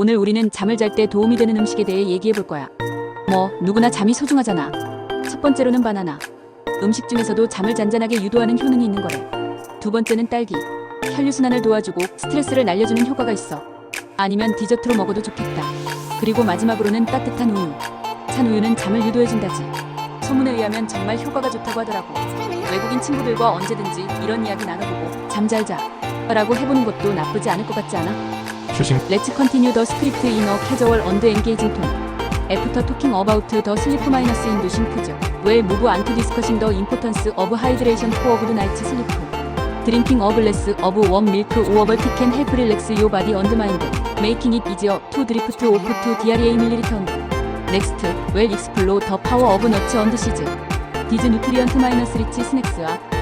오늘 우리는 잠을 잘 때 도움이 되는 음식에 대해 얘기해 볼 거야. 뭐, 누구나 잠이 소중하잖아. 첫 번째로는 바나나. 음식 중에서도 잠을 잔잔하게 유도하는 효능이 있는 거래. 두 번째는 딸기. 혈류순환을 도와주고 스트레스를 날려주는 효과가 있어. 아니면 디저트로 먹어도 좋겠다. 그리고 마지막으로는 따뜻한 우유. 찬 우유는 잠을 유도해준다지. 소문에 의하면 정말 효과가 좋다고 하더라고. 외국인 친구들과 언제든지 이런 이야기 나눠보고 잠 잘 자. 라고 해보는 것도 나쁘지 않을 것 같지 않아? 휴식 Let's continue the script in a casual and engaging tone. After talking about the sleep minus inducing foods, we'll move on to discussing the importance of hydration for good night's sleep. Drinking a glass of warm milk or tea can help relax your body and mind, making it easier to drift off to diarrhea milliliter. Next, we'll explore the power of nuts and seeds. These nutrient minus rich snacks are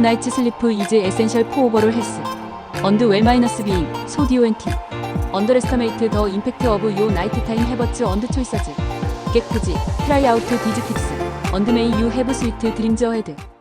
night's sleep is essential for overall health. And well-being, so do you and team. Underestimate the impact of your nighttime habits and choices. Get cozy, try out these tips, and may you have sweet dreams ahead.